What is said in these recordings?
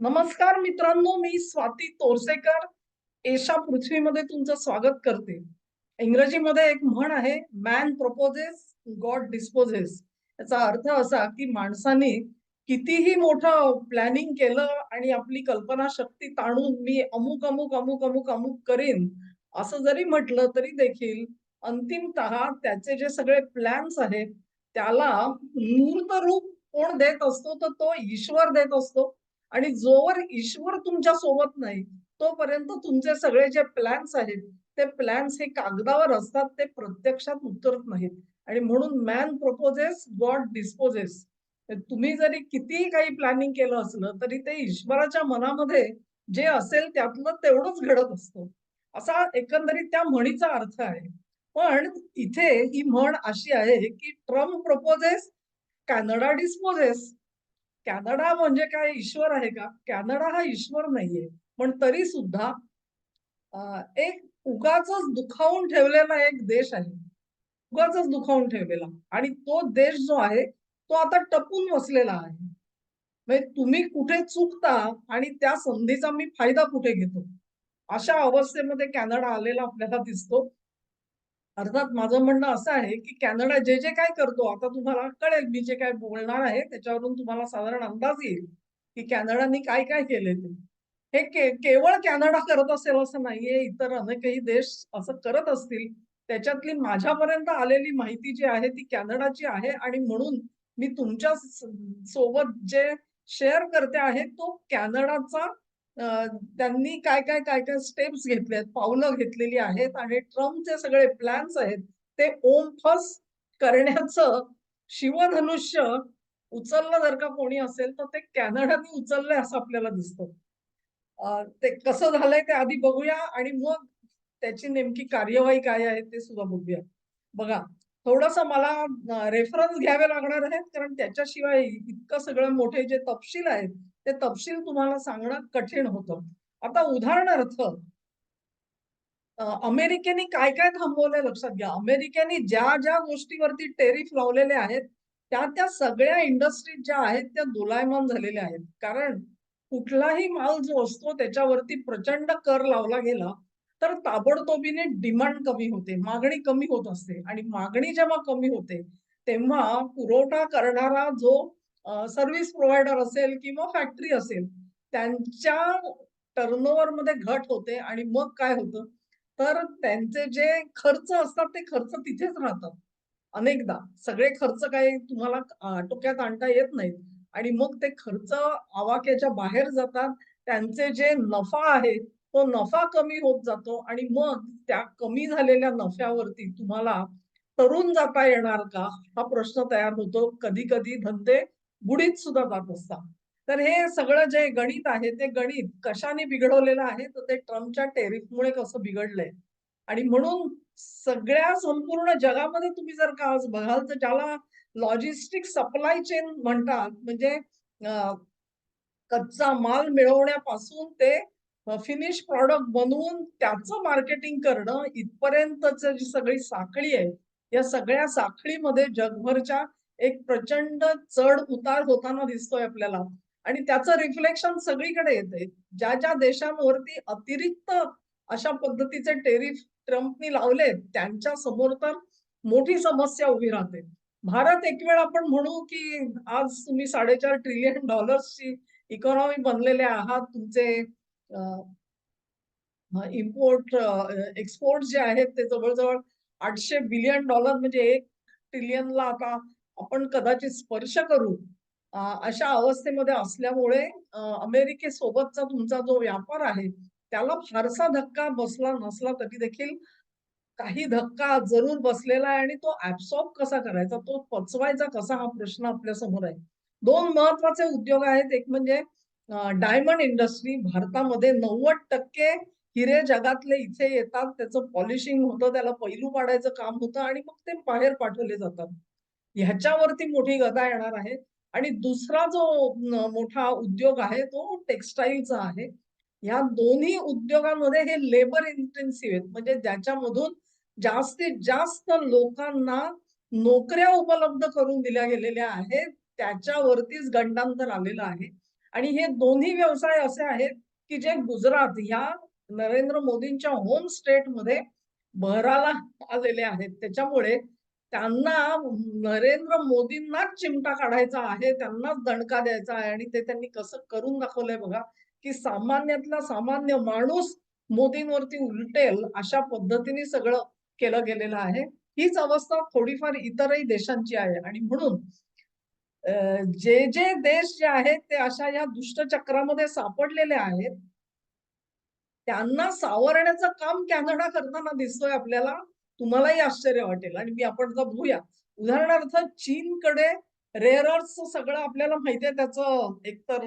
नमस्कार मित्रांनो मी स्वाती तोरसेकर. एशा पृथ्वीमध्ये तुमचं स्वागत करते. इंग्रजीमध्ये एक म्हण आहे मॅन प्रपोजेस गॉड डिस्पोजेस याचा अर्थ असा की माणसाने कितीही मोठं प्लॅनिंग केलं आणि आपली कल्पना शक्ती ताणून मी अमुक अमुक अमुक अमुक अमुक करीन असं जरी म्हटलं तरी देखील अंतिमत त्याचे जे सगळे प्लॅन्स आहेत त्याला मूर्त रूप कोण देत असतो? तर तो ईश्वर देत असतो. आणि जोवर ईश्वर तुमच्यासोबत नाही तोपर्यंत तुमचे सगळे जे प्लॅन्स आहेत ते प्लॅन्स हे कागदावर असतात ते प्रत्यक्षात उतरत नाहीत. आणि म्हणून मॅन प्रपोजेस गॉड डिस्पोजेस तुम्ही जरी कितीही काही प्लॅनिंग केलं असलं तरी ते ईश्वराच्या मनामध्ये जे असेल त्यातलं तेवढंच घडत असतं. असा एकंदरीत त्या म्हणीचा अर्थ आहे. पण इथे ही म्हण अशी आहे की Trump proposes Canada disposes Canada म्हणजे काय? ईश्वर आहे का? कॅनडा हा ईश्वर नाहीये. पण तरी सुद्धा एक उगाच दुखावून ठेवलेला एक देश आहे. उगाच दुखावून ठेवलेला. आणि तो देश जो आहे तो आता टपून बसलेला आहे. म्हणजे तुम्ही कुठे चुकता आणि त्या संधीचा मी फायदा कुठे घेतो? अशा अवस्थेमध्ये कॅनडा आलेला आपल्याला दिसतो. अर्थात माझं म्हणणं असं आहे की कॅनडा जे जे काय करतो आता तुम्हाला कळेल मी जे काय बोलणार आहे त्याच्यावरून तुम्हाला साधारण अंदाज येईल की कॅनडाने काय काय केले ते. हे के केवळ कॅनडा करत असेल असं नाहीये इतर अनेकही देश असं करत असतील त्याच्यातली माझ्यापर्यंत आलेली माहिती जी आहे ती कॅनडाची आहे आणि म्हणून मी तुमच्यासोबत जे शेअर करते आहे तो कॅनडाचा त्यांनी काय काय काय काय स्टेप्स घेतले आहेत पावलं घेतलेली आहेत आणि ट्रम्पचे सगळे प्लॅन्स आहेत ते ओम फस करण्याचं शिवधनुष्य उचललं जर का कोणी असेल तर ते कॅनडाने उचललंय असं आपल्याला दिसतं. ते कसं झालंय ते आधी बघूया आणि मग त्याची नेमकी कार्यवाही काय आहे ते सुद्धा बघूया. बघा थोडस मला रेफरन्स घ्यावे लागणार आहेत कारण त्याच्याशिवाय इतकं सगळं मोठे जे तपशील आहेत ते तपशील तुम्हाला सांगणं कठीण होतं. आता उदाहरणार्थ अमेरिकेने काय काय थांबवलंय लक्षात घ्या. अमेरिकेने ज्या ज्या गोष्टीवरती टेरिफ लावलेले आहेत त्या त्या सगळ्या इंडस्ट्रीज ज्या आहेत त्या दोलायमान झालेल्या आहेत. कारण कुठलाही माल जो असतो त्याच्यावरती प्रचंड कर लावला गेला तर ताबडतोबीने डिमांड कमी होते मागणी कमी होत असते. आणि मागणी जेव्हा कमी होते तेव्हा पुरवठा करणारा जो सर्व्हिस प्रोव्हायडर असेल किंवा फॅक्टरी असेल त्यांच्या टर्नओव्हरमध्ये घट होते आणि मग काय होतं? तर त्यांचे जे खर्च असतात ते खर्च तिथेच राहतात. अनेकदा सगळे खर्च काही तुम्हाला आटोक्यात आणता येत नाहीत. आणि मग ते खर्च आवाक्याच्या बाहेर जातात. त्यांचे जे नफा आहे तो नफा कमी होत जातो आणि मग त्या कमी झालेल्या नफ्यावरती तुम्हाला तरुण जाता येणार का? हा प्रश्न तयार होतो. कधी कधी धंदे बुडीत सुद्धा जात असतात. तर हे सगळं जे गणित आहे ते गणित कशाने बिघडवलेलं आहे तर ते ट्रम्पच्या टेरिफमुळे कसं बिघडलंय? आणि म्हणून सगळ्या संपूर्ण जगामध्ये तुम्ही जर का आज बघाल तर ज्याला लॉजिस्टिक सप्लाय चेन म्हणतात म्हणजे कच्चा माल मिळवण्यापासून ते फिनिश प्रॉडक्ट बनवून त्याचं मार्केटिंग करणं इथपर्यंतच जी सगळी साखळी आहे या सगळ्या साखळीमध्ये जगभरच्या एक प्रचंड चढ उतार होताना दिसतोय आपल्याला. आणि त्याचं रिफ्लेक्शन सगळीकडे येते ज्या ज्या देशांवरती अतिरिक्त अशा पद्धतीचे टेरिफ ट्रम्पनी लावले त्यांच्यासमोर तर मोठी समस्या उभी राहते. भारत एक वेळ आपण म्हणू की आज तुम्ही साडेचार ट्रिलियन डॉलर्सची इकॉनॉमी बनलेले आहात. तुमचे इम्पोर्ट एक्सपोर्ट जे आहेत ते जवळजवळ आठशे बिलियन डॉलर म्हणजे एक ट्रिलियनला आता आपण कदाचित स्पर्श करू अशा अवस्थेमध्ये असल्यामुळे अमेरिकेसोबतचा तुमचा जो व्यापार आहे त्याला फारसा धक्का बसला नसला तरी देखील काही धक्का जरूर बसलेला आहे आणि तो ऍब्सॉर्ब कसा करायचा तो पचवायचा कसा हा प्रश्न आपल्यासमोर आहे. दोन महत्त्वाचे उद्योग आहेत. एक म्हणजे डायमंड इंडस्ट्री भारतामध्ये नव्वद टक्के हिरे जगातले इथे येतात. त्याचं पॉलिशिंग होतं त्याला पैलू पाडायचं काम होतं आणि मग ते बाहेर पाठवले जातात. ह्याच्यावरती मोठी गदा येणार आहे. आणि दुसरा जो मोठा उद्योग आहे तो टेक्स्टाईलचा आहे. या दोन्ही उद्योगांमध्ये हे लेबर इंटेन्सिव्ह आहेत. म्हणजे ज्याच्यामधून जास्तीत जास्त लोकांना नोकऱ्या उपलब्ध करून दिल्या गेलेल्या आहेत त्याच्यावरतीच गंडांतर आलेलं आहे. आणि हे दोन्ही व्यवसाय असे आहेत की जे गुजरात ह्या नरेंद्र मोदींच्या होम स्टेटमध्ये बहराला आलेले आहेत. त्याच्यामुळे त्यांना नरेंद्र मोदींनाच चिमटा काढायचा आहे त्यांनाच दणका द्यायचा आहे आणि ते त्यांनी कसं करून दाखवलंय बघा की सामान्यातला सामान्य माणूस मोदींवरती उलटेल अशा पद्धतीने सगळं केलं गेलेलं आहे. हीच अवस्था थोडीफार इतरही देशांची आहे आणि म्हणून जे जे देश जे आहेत ते अशा या दुष्टचक्रामध्ये सापडलेले आहेत. त्यांना सावरण्याचं काम कॅनडा करताना दिसतोय आपल्याला. तुम्हालाही आश्चर्य वाटेल. आणि मी आपण जर बघूया उदाहरणार्थ चीनकडे रेअर सगळं आपल्याला माहितीये त्याचं एकतर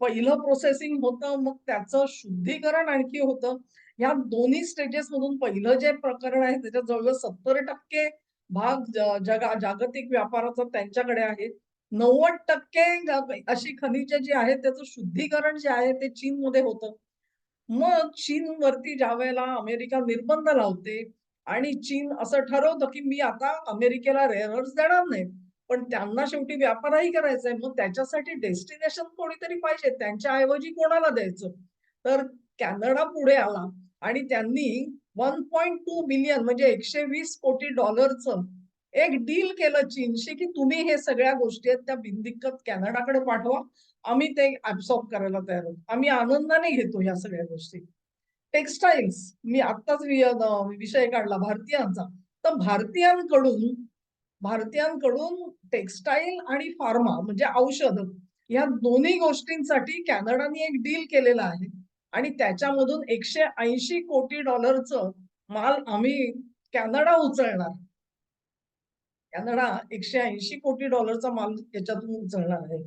पहिलं प्रोसेसिंग होतं मग त्याचं शुद्धीकरण आणखी होतं. या दोन्ही स्टेजेस मधून पहिलं जे प्रकरण आहे त्याच्यात जवळजवळ सत्तर टक्के भाग जगा जागतिक व्यापाराचा त्यांच्याकडे आहे. नव्वद टक्के अशी खनिजे जी आहेत त्याचं शुद्धीकरण जे आहे ते चीनमध्ये होतं. मग चीन वरती ज्या वेळेला अमेरिका निर्बंध लावते आणि चीन असं ठरवतं की मी आता अमेरिकेला रेअरर्स देणार नाही पण त्यांना शेवटी व्यापारही करायचा आहे मग त्याच्यासाठी डेस्टिनेशन कोणीतरी पाहिजे त्यांच्या ऐवजी कोणाला द्यायचं? तर कॅनडा पुढे आला आणि त्यांनी वन पॉइंट टू बिलियन म्हणजे एकशे वीस कोटी डॉलरचं एक डील केलं चीनशी की तुम्ही हे सगळ्या गोष्टी आहेत त्या बिनदिक्कत कॅनडाकडे पाठवा. आम्ही ते ऍब्सॉर्ब करायला तयार आहोत आम्ही आनंदाने घेतो या सगळ्या गोष्टी. टेक्स्टाईल्स मी आत्ताच विषय काढला भारतीयांचा. तर भारतीयांकडून भारतीयांकडून टेक्स्टाईल आणि फार्मा म्हणजे औषध या दोन्ही गोष्टींसाठी कॅनडाने एक डील केलेलं आहे. आणि त्याच्यामधून एकशे ऐंशी कोटी डॉलरचं माल आम्ही कॅनडा उचलणार. कॅनडा एकशे ऐंशी कोटी डॉलरचा माल याच्यातून उचलणार आहे.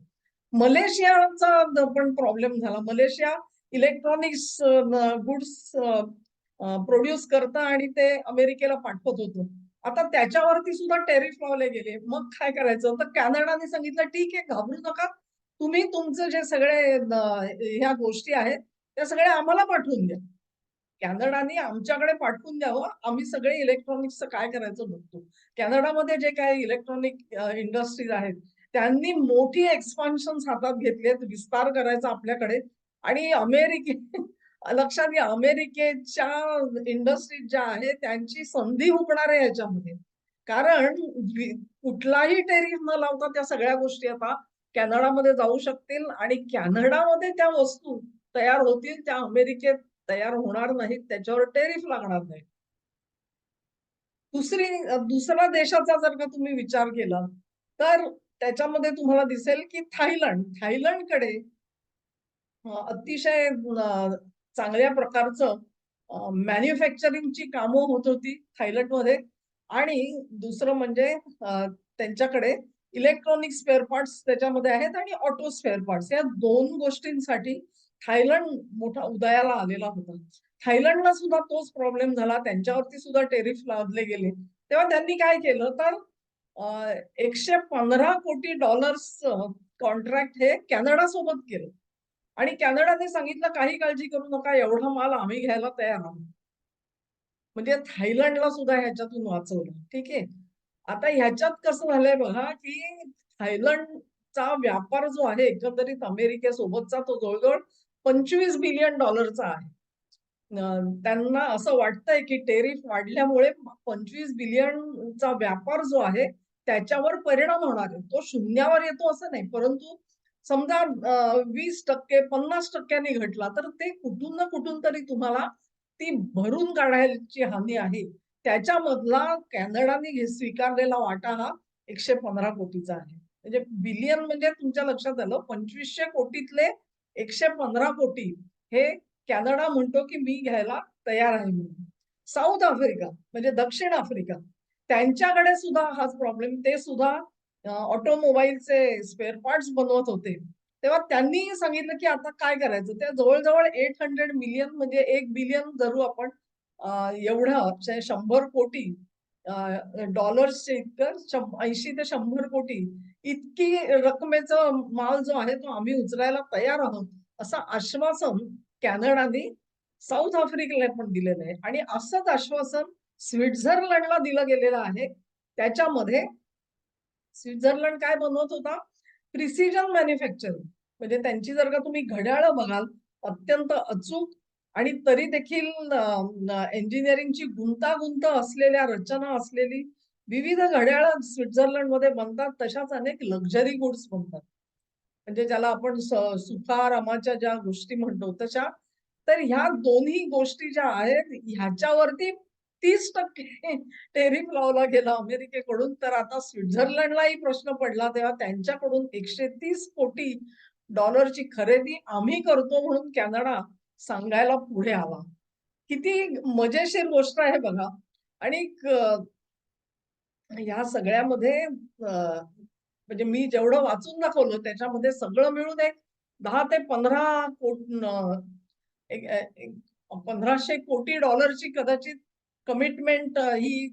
मलेशियाचा पण प्रॉब्लेम झाला. मलेशिया इलेक्ट्रॉनिक्स गुड्स प्रोड्यूस करता आणि ते अमेरिकेला पाठवत होतं. आता त्याच्यावरती सुद्धा टेरिफ लावले गेले. मग काय करायचं? तर कॅनडाने सांगितलं ठीक आहे घाबरू नका. तुम्ही तुमचे जे सगळे ह्या गोष्टी आहेत त्या सगळ्या आम्हाला पाठवून द्या. कॅनडाने आमच्याकडे पाठवून द्यावं. आम्ही सगळे इलेक्ट्रॉनिक्सचं काय करायचं बघतो. कॅनडामध्ये जे काय इलेक्ट्रॉनिक इंडस्ट्रीज आहेत त्यांनी मोठी एक्सपान्शन हातात घेतलेत विस्तार करायचा आपल्याकडे. आणि अमेरिके लक्षात घ्या अमेरिकेच्या इंडस्ट्रीज ज्या आहेत त्यांची संधी हुकणार आहे याच्यामध्ये. कारण कुठलाही टेरिफ न लावता त्या सगळ्या गोष्टी आता कॅनडामध्ये जाऊ शकतील आणि कॅनडामध्ये त्या वस्तू तयार होतील त्या अमेरिकेत तयार होणार नाहीत त्याच्यावर टेरिफ लागणार नाही दुसरी दुसऱ्या देशाचा जर का तुम्ही विचार केला तर त्याच्यामध्ये तुम्हाला दिसेल की थायलंड थायलंडकडे अतिशय चांगल्या प्रकारचं मॅन्युफॅक्चरिंगची कामं होत होती थायलंडमध्ये. आणि दुसरं म्हणजे त्यांच्याकडे इलेक्ट्रॉनिक स्पेअर पार्ट्स त्याच्यामध्ये आहेत आणि ऑटो स्पेअर पार्ट्स या दोन गोष्टींसाठी थायलंड मोठा उदयाला आलेला होता. थायलंडला सुद्धा तोच प्रॉब्लेम झाला. त्यांच्यावरती सुद्धा टेरिफ लादले गेले. तेव्हा त्यांनी काय केलं? तर एकशे पंधरा कोटी डॉलर्स कॉन्ट्रॅक्ट हे कॅनडा सोबत केलं. आणि कॅनडाने सांगितलं काही काळजी करू नका एवढा माल आम्ही घ्यायला तयार आहोत. म्हणजे थायलंडला सुद्धा ह्याच्यातून वाचवलं. ठीक आहे? आता ह्याच्यात कसं झालंय बघा की थायलंडचा व्यापार जो आहे एकंदरीत अमेरिकेसोबतचा तो जवळजवळ पंचवीस बिलियन डॉलरचा आहे. त्यांना असं वाटतंय की टेरिफ वाढल्यामुळे पंचवीस बिलियनचा व्यापार जो आहे त्याच्यावर परिणाम होणार आहे. तो शून्यावर येतो असं नाही परंतु समजा वीस टक्के पन्नास टक्क्यांनी घटला तर ते कुठून ना कुठून तरी तुम्हाला ती भरून काढायची हानी आहे. त्याच्यामधला कॅनडाने स्वीकारलेला वाटा हा एकशे पंधरा कोटीचा आहे. म्हणजे बिलियन म्हणजे तुमच्या लक्षात आलं पंचवीसशे कोटीतले एकशे पंधरा कोटी हे कॅनडा म्हणतो की मी घ्यायला तयार आहे म्हणून. साऊथ आफ्रिका म्हणजे दक्षिण आफ्रिका त्यांच्याकडे सुद्धा हाच प्रॉब्लेम ते सुद्धा ऑटोमोबाईलचे स्पेअर पार्ट्स बनवत होते. तेव्हा त्यांनी सांगितलं की आता काय करायचं? त्या जवळजवळ एट हंड्रेड मिलियन म्हणजे एक बिलियन धरू आपण एवढं शंभर कोटी डॉलर्सचे इतकं ऐंशी ते शंभर कोटी इतकी रकमेचा माल जो आहे तो आम्ही उचलायला तयार आहोत असं आश्वासन कॅनडाने साऊथ आफ्रिकेला पण दिलेलं आहे. आणि असंच आश्वासन स्वित्झर्लंडला दिलं गेलेलं आहे. त्याच्यामध्ये स्वित्झर्लंड काय बनवत होता? प्रिसिजन मॅन्युफॅक्चरिंग म्हणजे त्यांची जर का तुम्ही घड्याळं बघाल अत्यंत अचूक आणि तरी देखील इंजिनिअरिंगची गुंतागुंत असलेल्या रचना असलेली विविध घड्याळं स्वित्झर्लंडमध्ये बनतात. तशाच अनेक लक्झरी गुड्स बनतात. म्हणजे ज्याला आपण सुखारामाच्या ज्या गोष्टी म्हणतो तशा तर ह्या दोन्ही गोष्टी ज्या आहेत ह्याच्यावरती तीस टक्के. टेरिफ लावला गेला अमेरिकेकडून तर आता स्वित्झर्लंडलाही प्रश्न पडला तेव्हा त्यांच्याकडून एकशे तीस कोटी डॉलरची खरेदी आम्ही करतो म्हणून कॅनडा सांगायला पुढे आला. किती मजेशीर गोष्ट आहे बघा. आणि ह्या सगळ्यामध्ये म्हणजे मी जेवढं वाचून दाखवलं त्याच्यामध्ये सगळं मिळून एक दहा ते पंधरा कोट पंधराशे कोटी डॉलरची कदाचित कमिटमेंट ही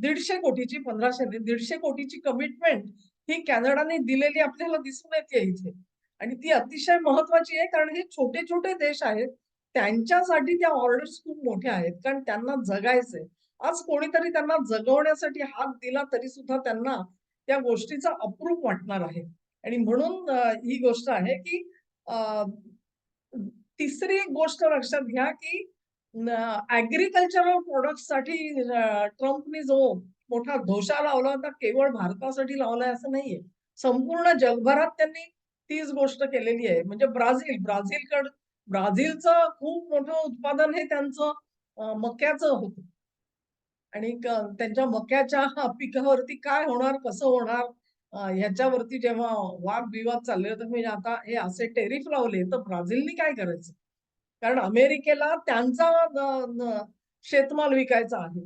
दीडशे कोटीची पंधराशे दीडशे कोटीची कमिटमेंट ही कॅनडाने दिलेली आपल्याला दिसून येते इथे. आणि ती अतिशय महत्वाची आहे कारण हे छोटे छोटे देश आहेत. त्यांच्यासाठी त्या ऑर्डर्स खूप मोठ्या आहेत कारण त्यांना जगायचंय. आज कोणीतरी त्यांना जगवण्यासाठी हात दिला तरी सुद्धा त्यांना त्या गोष्टीचा अप्रूप वाटणार आहे. आणि म्हणून ही गोष्ट आहे की तिसरी गोष्ट लक्षात घ्या की ऍग्रिकल्चरल प्रोडक्टसाठी ट्रम्पनी जो मोठा धोशा लावला होता केवळ भारतासाठी लावलाय असं नाहीये. संपूर्ण जगभरात त्यांनी तीच गोष्ट केलेली आहे. म्हणजे ब्राझील ब्राझीलकड ब्राझीलचं खूप मोठं उत्पादन हे त्यांचं मक्याचं होतं. आणि त्यांच्या मक्याच्या पिकावरती काय होणार कसं होणार ह्याच्यावरती जेव्हा वादविवाद चालले होते म्हणजे आता हे असे टेरिफ लावले तर ब्राझीलनी काय करायचं? कारण अमेरिकेला त्यांचा शेतमाल विकायचा आहे.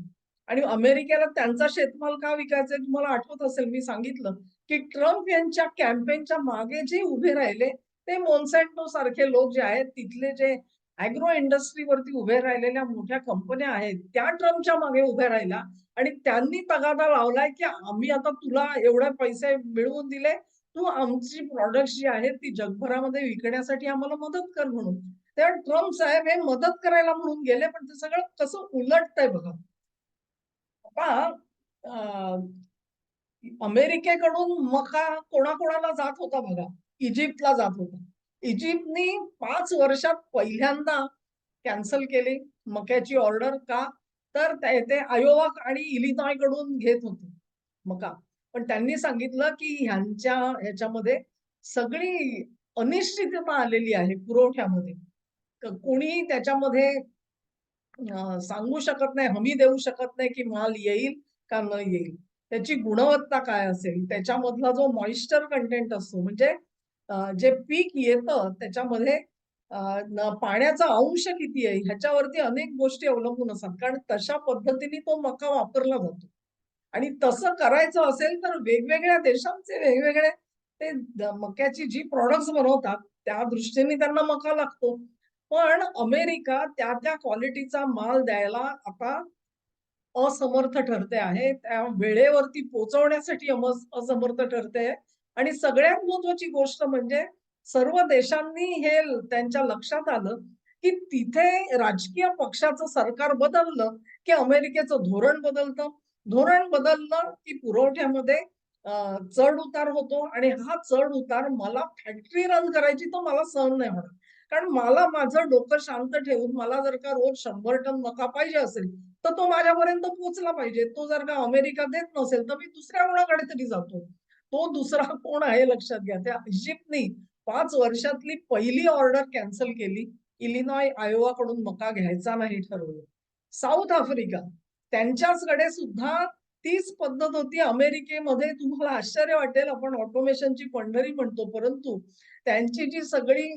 आणि अमेरिकेला त्यांचा शेतमाल का विकायचा तुम्हाला आठवत असेल मी सांगितलं की ट्रम्प यांच्या कॅम्पेनच्या मागे जे उभे राहिले ते मोन्सॅन्टो सारखे लोक जे आहेत तिथले जे अॅग्रो इंडस्ट्रीवरती उभे राहिलेल्या मोठ्या कंपन्या आहेत त्या ट्रम्पच्या मागे उभ्या राहिल्या आणि त्यांनी तगादा लावलाय की आम्ही आता तुला एवढे पैसे मिळवून दिले तू आमची प्रॉडक्ट जी आहेत ती जगभरामध्ये विकण्यासाठी आम्हाला मदत कर म्हणून. त्या ट्रम्प साहेब हे मदत करायला म्हणून गेले पण ते सगळं कसं उलटतंय बघा. आता अमेरिकेकडून मका कोणाकोणाला जात होता बघा? इजिप्तला जात होता. इजिप्तनी पाच वर्षात पहिल्यांदा कॅन्सल केली मक्याची ऑर्डर का? तर ते आयोवा आणि इलिनॉयकडून घेत होते मका. पण त्यांनी सांगितलं की ह्यांच्या ह्याच्यामध्ये सगळी अनिश्चितता आलेली आहे पुरवठ्यामध्ये. कोणीही त्याच्यामध्ये सांगू शकत नाही हमी देऊ शकत नाही की माल येईल का न येईल. त्याची गुणवत्ता काय असेल त्याच्यामधला जो मॉइश्चर कंटेंट असतो म्हणजे जे पीक येतं त्याच्यामध्ये पाण्याचा अंश किती आहे ह्याच्यावरती अनेक गोष्टी अवलंबून असतात. कारण तशा पद्धतीने तो मका वापरला जातो. आणि तसं करायचं असेल तर वेगवेगळ्या देशांचे वेगवेगळे ते मक्याची जी प्रॉडक्ट्स बनवतात त्या दृष्टीने त्यांना मका लागतो. पण अमेरिका त्या त्या क्वालिटीचा माल द्यायला आता असमर्थ ठरते आहे. त्या वेळेवरती पोहोचवण्यासाठी असमर्थ ठरते. आणि सगळ्यात महत्वाची गोष्ट म्हणजे सर्व देशांनी हे त्यांच्या लक्षात आलं की तिथे राजकीय पक्षाचं सरकार बदललं की अमेरिकेचं धोरण बदलतं. धोरण बदललं की पुरवठ्यामध्ये चढ उतार होतो. आणि हा चढ उतार मला फॅक्टरी रन करायची तर मला सहन नाही होणार. कारण मला माझं डोकं शांत ठेवून मला जर का रोज शंभर टन मका पाहिजे असेल तर तो माझ्यापर्यंत पोहोचला पाहिजे. तो जर का अमेरिका देत नसेल तर मी दुसऱ्या कोणाकडे तरी जातो. तो दुसरा कोण आहे लक्षात घ्या. त्या इजिप्तनी पाच वर्षातली पहिली ऑर्डर कॅन्सल केली. इलिनॉय आयोवाकडून मका घ्यायचा नाही ठरवलं. साऊथ आफ्रिका त्यांच्याचकडे सुद्धा तीच पद्धत होती. अमेरिकेमध्ये तुम्हाला आश्चर्य वाटेल आपण ऑटोमेशनची पंढरी म्हणतो परंतु त्यांची जी सगळी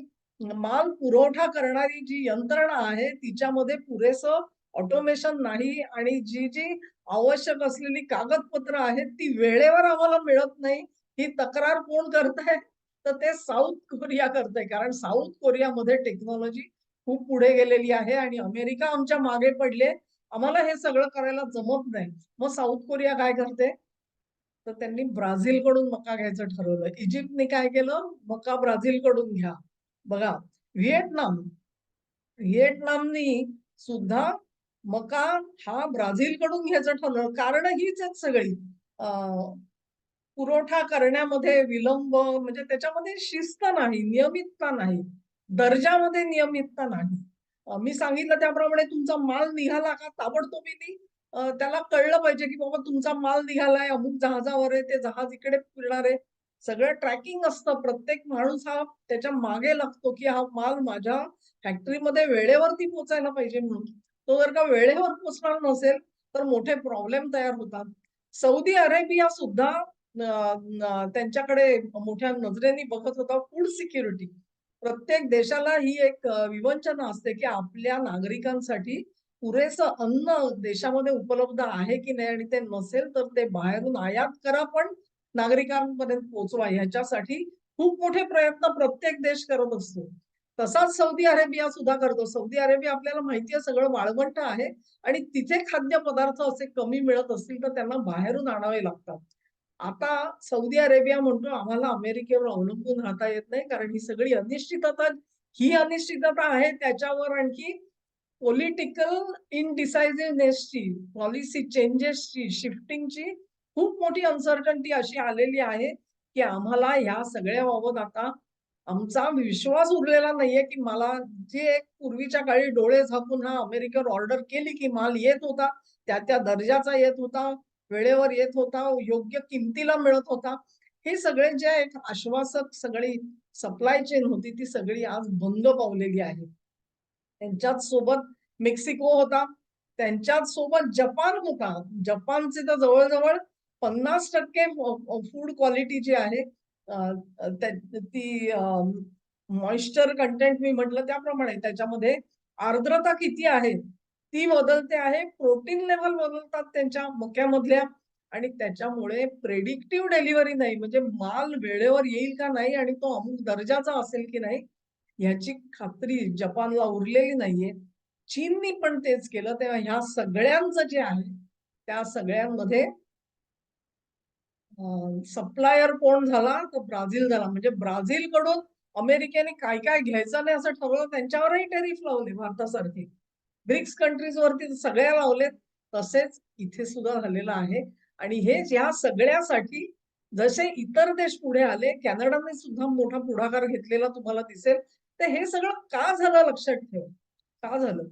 माल पुरवठा करणारी जी यंत्रणा आहे तिच्यामध्ये पुरेसं ऑटोमेशन नाही आणि जी जी आवश्यक असलेली कागदपत्र आहेत ती वेळेवर आम्हाला मिळत नाही. ही तक्रार कोण करताय? तर ते साऊथ कोरिया करतंय. कारण साऊथ कोरियामध्ये टेक्नॉलॉजी खूप पुढे गेलेली आहे आणि अमेरिका आमच्या मागे पडले. आम्हाला हे सगळं करायला जमत नाही. मग साऊथ कोरिया काय करते? तर त्यांनी ब्राझील कडून मका घ्यायचं ठरवलं. इजिप्तने काय केलं? मका ब्राझील कडून घ्या. बघा व्हिएटनाम व्हिएटनामनी सुद्धा मका हा ब्राझील कडून घ्यायचं ठरलं. कारण हीच आहेत सगळी. पुरवठा करण्यामध्ये विलंब म्हणजे त्याच्यामध्ये शिस्त नाही, नियमितता नाही, दर्जामध्ये नियमितता नाही. मी सांगितलं त्याप्रमाणे तुमचा माल निघाला का ताबडतोबीनी त्याला कळलं पाहिजे, की बाबा तुमचा माल निघालाय, अमुक जहाजावर आहे, ते जहाज इकडे फिरणार आहे. सगळं ट्रॅकिंग असतं. प्रत्येक माणूस हा त्याच्यामागे लागतो, की हा माल माझ्या फॅक्टरीमध्ये वेळेवरती पोहोचायला पाहिजे म्हणून. तो जर का वेळेवर पोहोचणार नसेल, तर मोठे प्रॉब्लेम तयार होतात. सौदी अरेबिया सुद्धा त्यांच्याकडे मोठ्या नजरेने बघत होता फूड सिक्युरिटी. प्रत्येक देशाला ही एक विवंचना असते, की आपल्या नागरिकांसाठी पुरेसं अन्न देशामध्ये उपलब्ध आहे की नाही आणि ते नसेल तर ते बाहेरून आयात करा पण नागरिकांपर्यंत पोहोचवा ह्याच्यासाठी खूप मोठे प्रयत्न प्रत्येक देश करत असतो. तसाच सौदी अरेबिया सुद्धा करतो. सौदी अरेबिया आपल्याला माहिती आहे सगळं वाळवंट आहे आणि तिथे खाद्यपदार्थ असे कमी मिळत असतील तर त्यांना बाहेरून आणावे लागतात. आता सौदी अरेबिया म्हणतो आम्हाला अमेरिकेवर अवलंबून राहता येत नाही कारण ही सगळी अनिश्चितता ही अनिश्चितता आहे त्याच्यावर आणखी पॉलिटिकल इनडिसायझिव्हनेसची, पॉलिसी चेंजेसची, शिफ्टिंगची खूप मोठी अनसर्टन्टी अशी आलेली आहे, की आम्हाला ह्या सगळ्याबाबत आता आमचा विश्वास उरलेला नाहीये, की मला जे एक पूर्वीच्या काळी डोळे झाकून हा अमेरिकेवर ऑर्डर केली, की माल येत होता, त्या-त्या दर्जाचा येत होता, वेळेवर येत होता, योग्य किमतीला मिळत होता. हे सगळे जे एक आश्वासक सगळी सप्लाय चेन होती, ती सगळी आज बंद पावलेली आहे. त्यांच्याच सोबत मेक्सिको होता. त्यांच्याच सोबत जपान होता. जपानचे तर जवळजवळ पन्नास टक्के फूड क्वालिटी जी आहे ती मॉइश्चर कंटेंट मी म्हटलं त्याप्रमाणे त्याच्यामध्ये आर्द्रता किती आहे, ती बदलते आहे. प्रोटीन लेवल बदलतात त्यांच्या मक्यामधल्या आणि त्याच्यामुळे प्रेडिक्टिव्ह डिलिव्हरी नाही म्हणजे माल वेळेवर येईल का नाही आणि तो अमुक दर्जाचा असेल की नाही ह्याची खात्री जपानला उरलेली नाहीये. चीननी पण तेच केलं. तेव्हा ह्या सगळ्यांचं जे आहे, त्या सगळ्यांमध्ये सप्लायर कोण झाला? तर ब्राझील झाला. म्हणजे ब्राझीलकडून अमेरिकेने काय-काय घ्यायचं नाही असं ठरवलं. त्यांच्यावरही टॅरिफ लावले भारतासारखे. ब्रिक्स कंट्रीजवरती सगळ्या लावलेत. तसेच इथे सुद्धा झालेलं आहे आणि हे ह्या सगळ्यासाठी जसे इतर देश पुढे आले, कॅनडाने सुद्धा मोठा पुढाकार घेतलेला तुम्हाला दिसेल. तर हे सगळं का झालं लक्षात ठेव का झालं?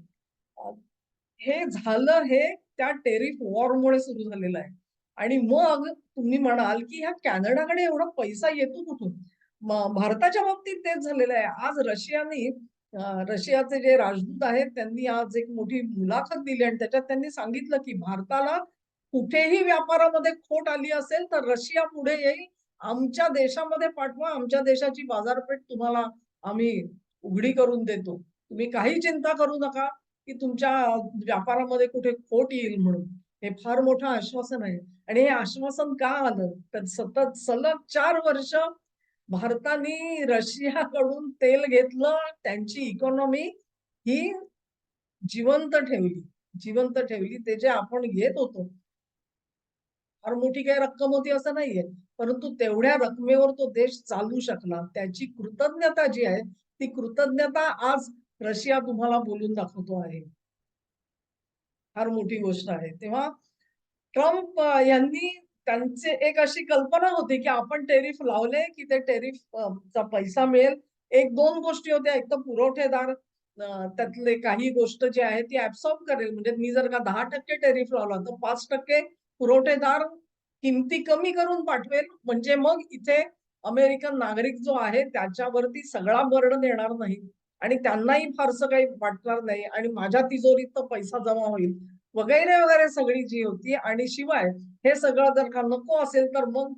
हे झालं हे त्या टेरिफ वॉरमुळे सुरू झालेलं आहे. आणि मग तुम्ही म्हणाल, की ह्या कॅनडाकडे एवढा पैसा येतो कुठून? भारताच्या बाबतीत तेच झालेलं आहे. आज रशियाने रशियाचे जे राजदूत आहेत त्यांनी आज एक मोठी मुलाखत दिली आणि त्याच्यात त्यांनी सांगितलं, की भारताला कुठेही व्यापारामध्ये खोट आली असेल तर रशिया पुढे येईल. आमच्या देशामध्ये पाठवा. आमच्या देशाची बाजारपेठ तुम्हाला आम्ही उघडी करून देतो. तुम्ही काही चिंता करू नका, की तुमच्या व्यापारामध्ये कुठे खोट येईल म्हणून. हे फार मोठं आश्वासन आहे आणि हे आश्वासन का आलं? तर सतत सलग चार वर्ष भारताने रशियाकडून तेल घेतलं. त्यांची इकॉनॉमी ही जिवंत ठेवली. जिवंत ठेवली. ते जे आपण घेत होतो फार मोठी काही रक्कम होती असं नाहीये. परंतु तेवढ्या रकमेवर तो देश चालू शकला. त्याची कृतज्ञता जी आहे, ती कृतज्ञता आज रशिया तुम्हाला बोलून दाखवतो आहे. फार मोठी गोष्ट आहे. तेव्हा ट्रम्प यांनी त्यांचे एक अशी कल्पना होती, की आपण टेरिफ लावले, की ते टेरिफ चा पैसा मिळेल. 1-2 गोष्टी होत्या. एक तर पुरवठेदार त्यातले काही गोष्ट जी आहे ती ॲब्सॉर्ब करेल. म्हणजे मी जर का 10% टेरिफ लावला, तर पाच टक्के पुरवठेदार किमती कमी करून पाठवेल. म्हणजे मग इथे अमेरिकन नागरिक जो आहे त्याच्यावरती सगळा बर्डन येणार नाही आणि त्यांनाही फारसं काही वाटणार नाही आणि माझ्या तिजोरीत तर पैसा जमा होईल. वगैरे, वगैरे सगळी जी होती आणि शिवाय हे सगळं जर का नको असेल तर मग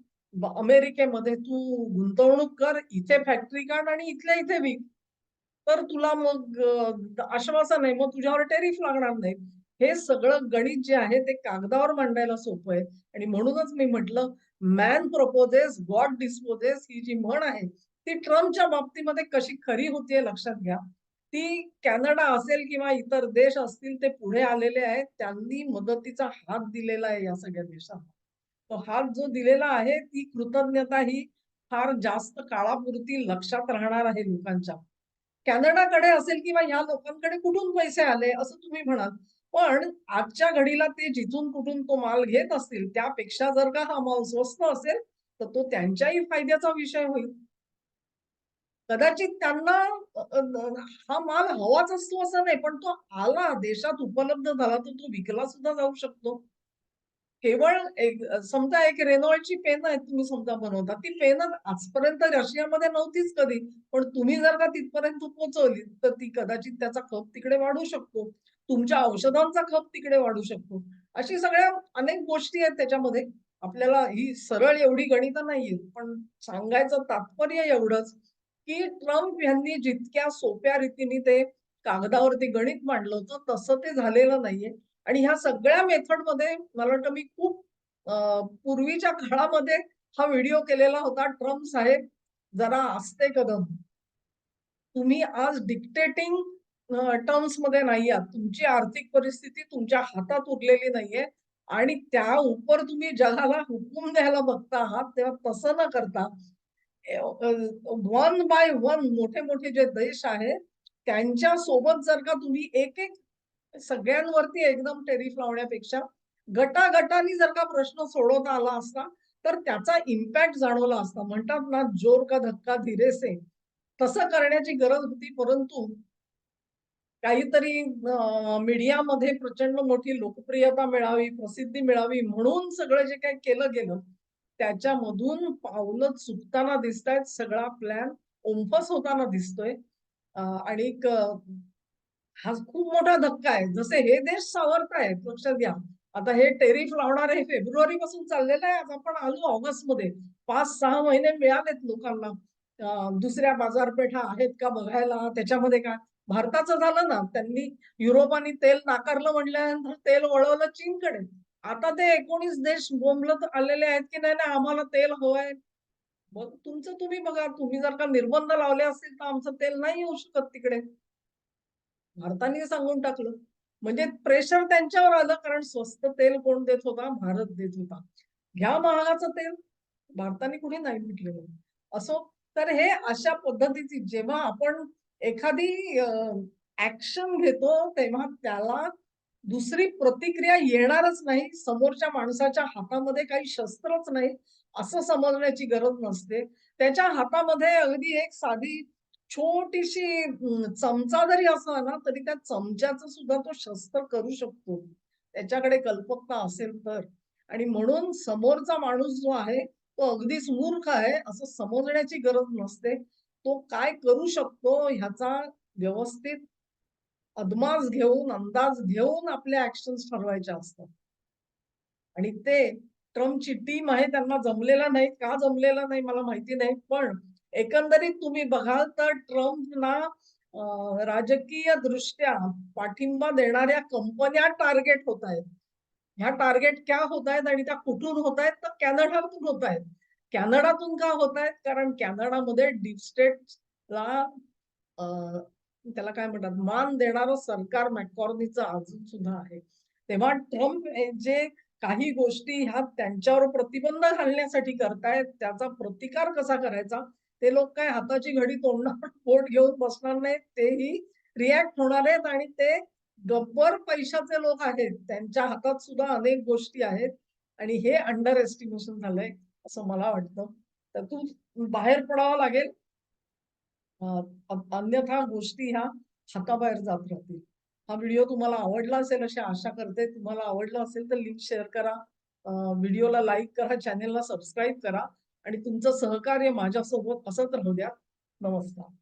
अमेरिकेमध्ये तू गुंतवणूक कर, इथे फॅक्टरी काढ आणि इथल्या इथे विक. तर तुला मग आश्वासन आहे, मग तुझ्यावर टेरिफ लागणार नाही. हे सगळं गणित जे आहे ते कागदावर मांडायला सोपं आहे आणि म्हणूनच मी म्हटलं मॅन प्रपोजेस, गॉड डिस्पोजेस ही जी म्हण आहे, ती ट्रम्पच्या बाबतीमध्ये कशी खरी होतीये लक्षात घ्या. ती कॅनडा असेल किंवा इतर देश असतील ते पुढे आलेले आहेत. त्यांनी मदतीचा हात दिलेला आहे या सगळ्या देशांना. तो हात जो दिलेला आहे ती कृतज्ञता ही फार जास्त काळापुरती लक्षात राहणार आहे लोकांच्या. कॅनडाकडे असेल किंवा ह्या लोकांकडे कुठून पैसे आले असं तुम्ही म्हणाल. पण आजच्या घडीला ते जिथून कुठून तो माल घेत असतील त्यापेक्षा जर का हा माल स्वस्त असेल, तर तो त्यांच्याही फायद्याचा विषय होईल कदाचित त्यांना हा माल हवाच असतो असं नाही पण तो आला देशात उपलब्ध झाला तर तो विकला सुद्धा जाऊ शकतो. केवळ एक समजा एक रेनॉल्डची पेन आहे तुम्ही समजा बनवता ती पेन आजपर्यंत रशियामध्ये नव्हतीच कधी पण तुम्ही जर का तिथपर्यंत पोहोचवली तर ती कदाचित त्याचा खप तिकडे वाढू शकतो. तुमच्या औषधांचा खप तिकडे वाढू शकतो. अशी सगळ्या अनेक गोष्टी आहेत त्याच्यामध्ये. आपल्याला ही सरळ एवढी गणित नाहीये पण सांगायचं तात्पर्य एवढंच की ट्रम्प यांनी जितक्या सोप्या रीतीने ते कागदावरती गणित मांडलं होतं तसं ते झालेलं नाहीये. आणि ह्या सगळ्या मेथडमध्ये मला वाटतं मी खूप पूर्वीच्या काळामध्ये हा व्हिडिओ केलेला होता. ट्रम्प साहेब जरा असते कदम. तुम्ही आज डिक्टेटिंग टर्म्समध्ये नाही आहात. तुमची आर्थिक परिस्थिती तुमच्या हातात उरलेली नाहीये. आणि त्या उपर तुम्ही जगाला हुकूम द्यायला बघता आहात तेव्हा तसं न करता वन बाय वन मोठे मोठे जे देश आहेत त्यांच्यासोबत जर का तुम्ही एक एक सगळ्यांवरती एकदम टेरिफ लावण्यापेक्षा गटागटाने जर का प्रश्न सोडवता आला असता तर त्याचा इम्पॅक्ट जाणवला असता. म्हणतात ना जोर का धक्का धीरेसे तसं करण्याची गरज होती परंतु काहीतरी मीडियामध्ये प्रचंड मोठी लोकप्रियता मिळावी प्रसिद्धी मिळावी म्हणून सगळं जे काही केलं गेलं त्याच्यामधून पावलं चुकताना दिसत आहेत सगळा प्लॅन ओंफस होताना दिसतोय. आणि हा खूप मोठा धक्का आहे. जसे हे देश सावरतायत लक्षात घ्या. आता हे टेरिफ लावणार हे फेब्रुवारी पासून चाललेलं आहे. आज आपण आलो ऑगस्टमध्ये. पाच सहा महिने मिळालेत लोकांना. दुसऱ्या बाजारपेठा आहेत का बघायला? त्याच्यामध्ये काय? भारताचं झालं ना. त्यांनी युरोपानी तेल नाकारलं म्हटल्यानंतर तेल वळवलं चीनकडे. आता ते एकोणीस देश बोंबलत आलेले आहेत की नाही नाही आम्हाला तेल हवंय. मग तुमचं तुम्ही बघा तुम्ही जर का निर्बंध लावले असतील तर आमचं तेल नाही येऊ शकत तिकडे. भारताने सांगून टाकलं. म्हणजे प्रेशर त्यांच्यावर आलं कारण स्वस्त तेल कोण देत होता? भारत देत होता. घ्या महागाचं तेल. भारताने कुठे नाही म्हटलेलं असो तर हे अशा पद्धतीची जेव्हा आपण एखादी ऍक्शन घेतो तेव्हा त्याला दुसरी प्रतिक्रिया येणारच नाही. समोरच्या माणसाच्या हातामध्ये काही शस्त्रच नाही असं समजण्याची गरज नसते. त्याच्या हातामध्ये अगदी एक साधी छोटीशी चमचा जरी असला ना तरी त्या चमच्याचं सुद्धा तो शस्त्र करू शकतो. त्याच्याकडे कल्पकता असेल तर. आणि म्हणून समोरचा माणूस जो आहे तो अगदीच मूर्ख आहे असं समजण्याची गरज नसते. तो काय करू शकतो ह्याचा व्यवस्थित अदमास घेऊन अंदाज घेऊन आपले ऍक्शन ठरवायचे असतात. आणि ते ट्रम्पची टीम आहे त्यांना जमलेला नाही का जमलेला नाही मला माहिती नाही पण एकंदरीत तुम्ही बघाल तर ट्रम्पना राजकीय दृष्ट्या पाठिंबा देणाऱ्या कंपन्या टार्गेट होत आहेत. ह्या टार्गेट क्या होत आहेत आणि त्या कुठून होत आहेत? तर कॅनडातून होत आहेत. कॅनडातून का होत आहेत? कारण कॅनडामध्ये डीप स्टेटला त्याला काय म्हणतात मान देणारं सरकार मॅकॉर्नीचं अजून सुद्धा आहे. तेव्हा ट्रम्प हे जे काही गोष्टी ह्या त्यांच्यावर प्रतिबंध घालण्यासाठी करतायत त्याचा प्रतिकार कसा करायचा? ते लोक काय हाताची घडी तोडणार पोट घेऊन बसणार नाहीत तेही रिॲक्ट होणार आहेत आणि ते गब्बर पैशाचे लोक आहेत. त्यांच्या हातात सुद्धा अनेक गोष्टी आहेत आणि हे अंडर एस्टिमेशन झालंय असं मला वाटतं. तर तू बाहेर पडावं लागेल. अन्यथा गोष्टी ह्या हाताबाहेर जात राहतील. हा व्हिडिओ तुम्हाला आवडला असेल अशी आशा करते. तुम्हाला आवडला असेल तर लिंक शेअर करा. व्हिडिओला लाईक करा चॅनेलला सबस्क्राईब करा. आणि तुमचं सहकार्य माझ्यासोबत असंच राहू द्या. नमस्कार.